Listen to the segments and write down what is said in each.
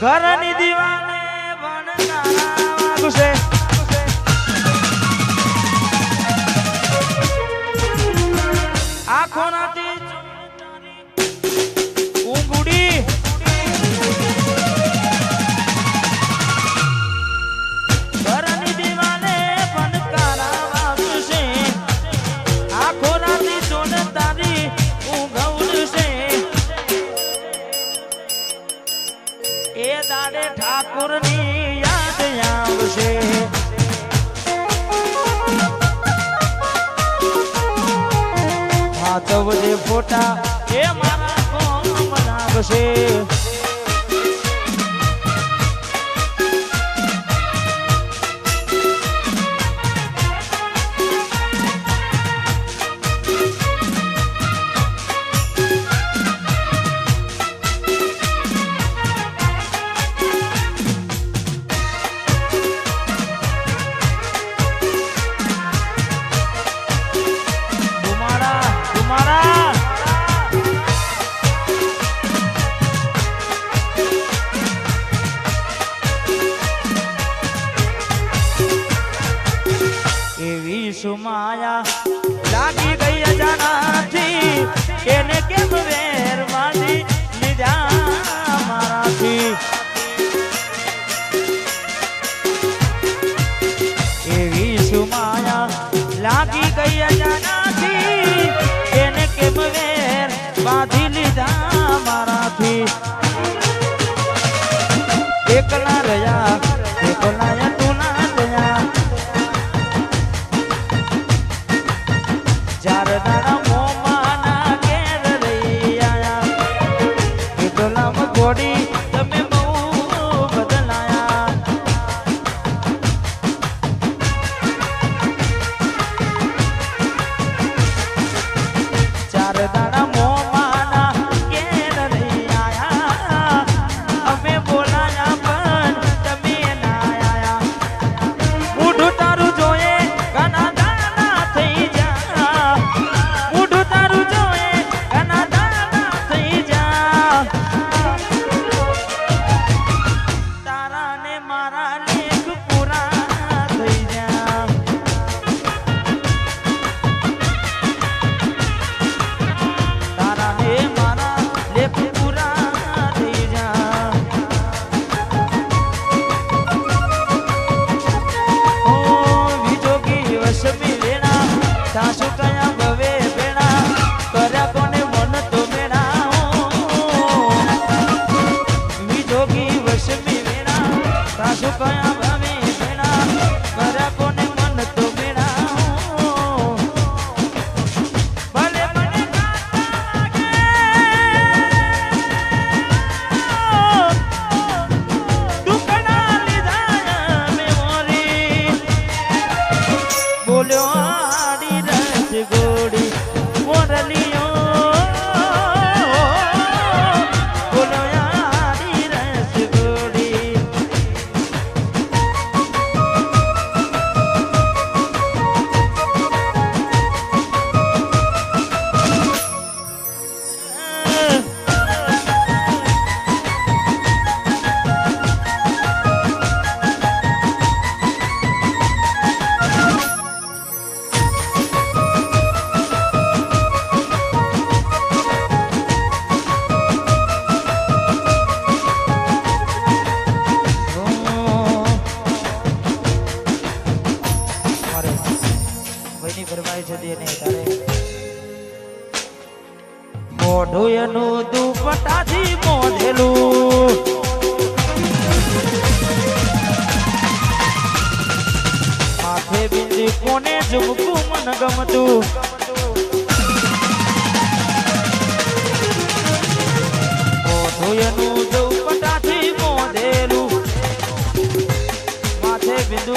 ઘરની મોઢું એનું દુપટાથી મોઢેલું. માથે બિંદી કોને ઝુમકું મન ગમતું? મોઢું એનું દુપટાથી મોઢેલું. માથે બિંદુ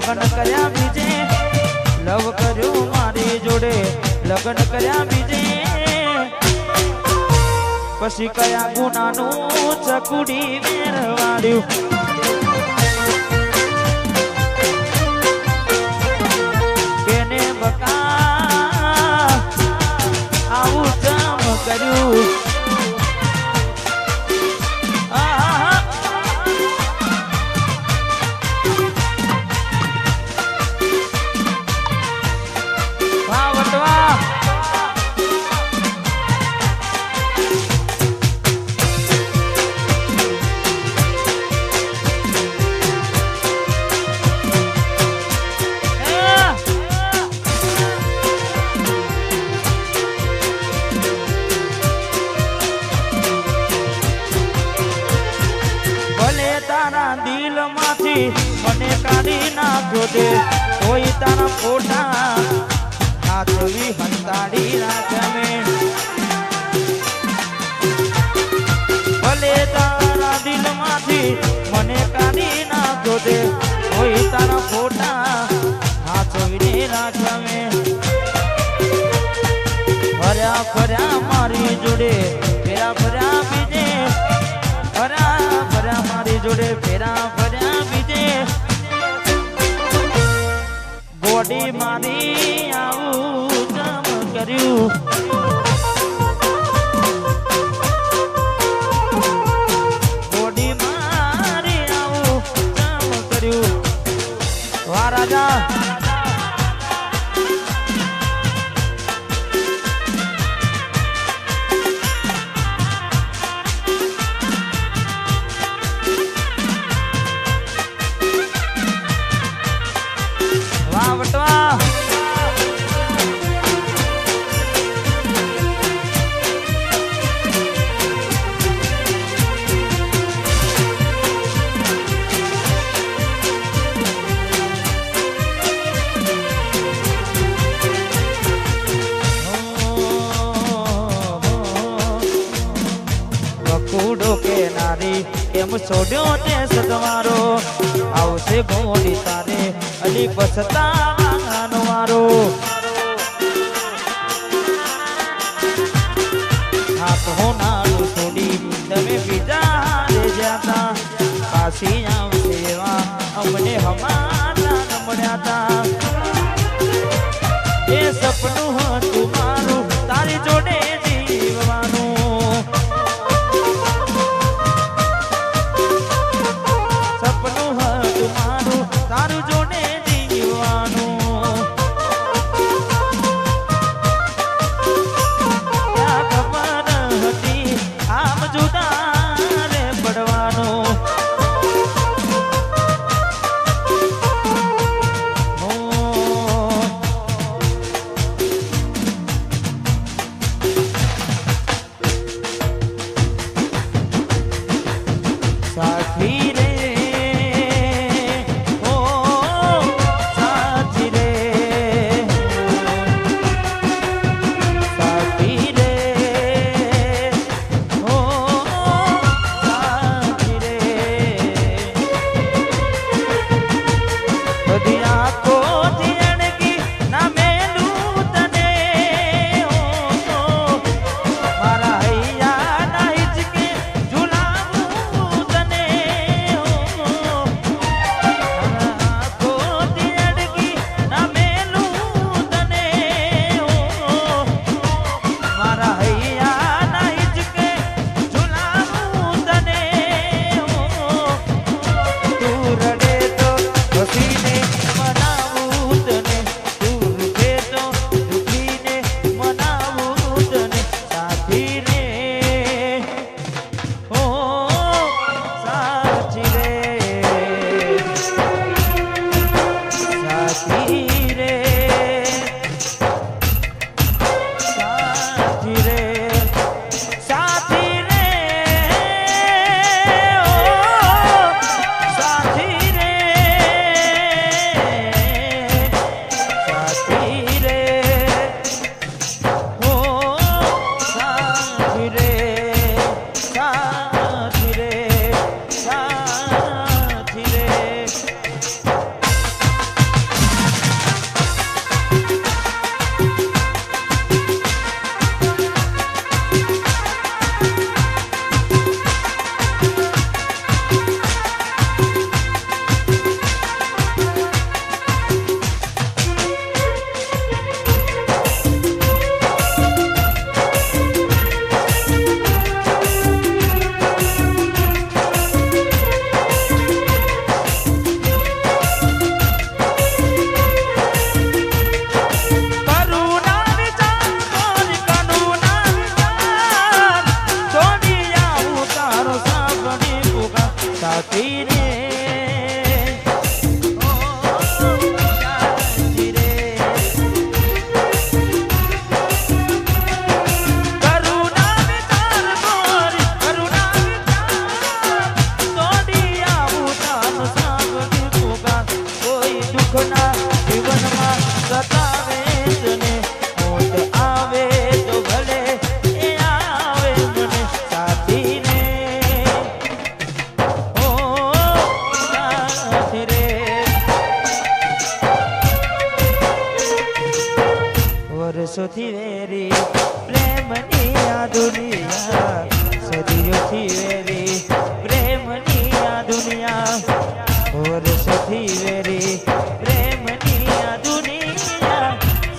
લગ્ન કર્યા બીજે, લવ કર્યું મારી જોડે, લગ્ન કર્યા બીજે. પછી કયા ગુનાનું ચકુડી વેરવાડ્યું કર્યું? દે. કોઈ તારા ફોટા હાથવીને રાખમે ફર્યા ફર્યા મારી જોડે, ફેરા, ફર્યા બીજે. ફર્યા ફર્યા મારી જોડે, ફેરા, ફર્યા બીજે. બોડી મારી વાહ રાજા. એમ છોડ્યો તે સદવારો આવશે ભોળી તારે અલી પછતાવાનો વારો. હાથ હોનારું અમને હમારા ન મળ્યા તા એ સપનું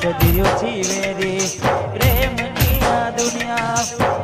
સદીઓ જીવે રે. પ્રેમની આ દુનિયા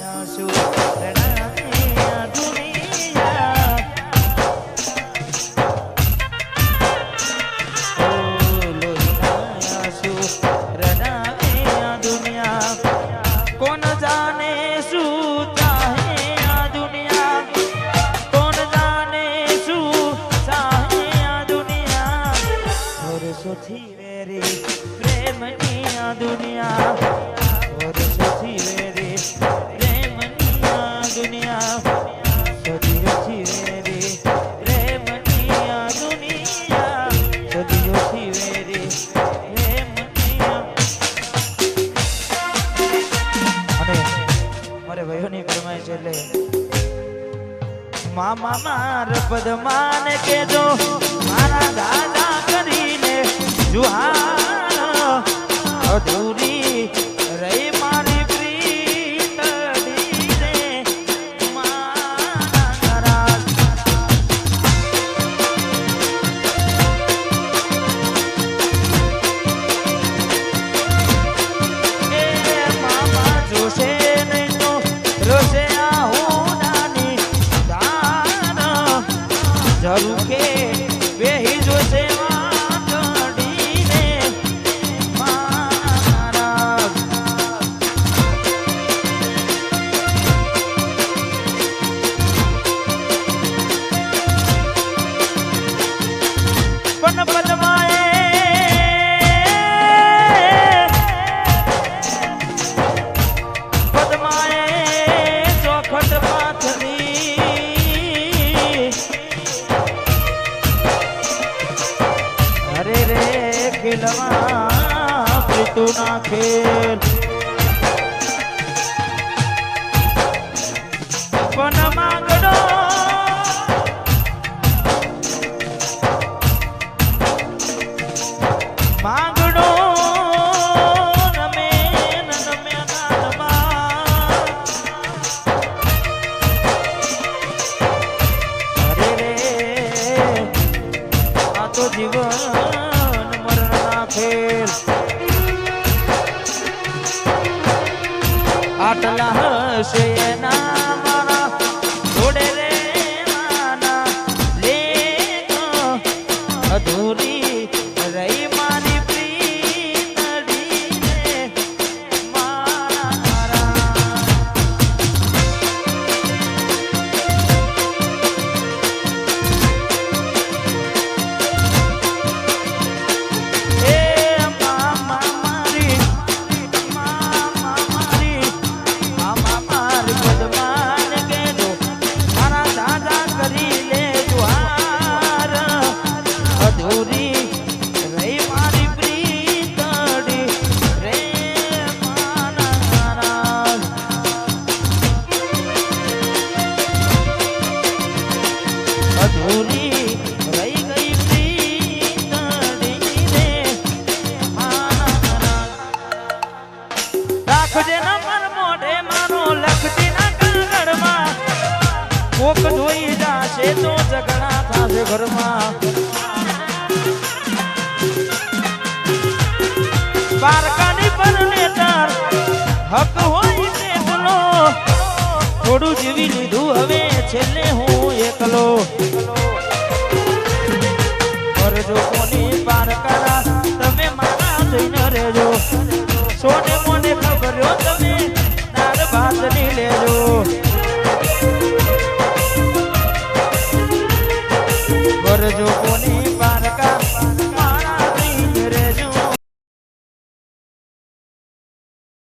आशु तड़ाए आधुरी પદમાં ખેલવા તું ના ખેલ આટલા હશે એના પારકાની પરને તાર. હક હોય તેટલો. થોડું જીવી લીધું હવે છેલ્લે હું એકલો. કરજો કોની પારકારા તમે મારા થઈને રહેજો. સોને મોને ખબર તમે, તાર ભાત લેજો.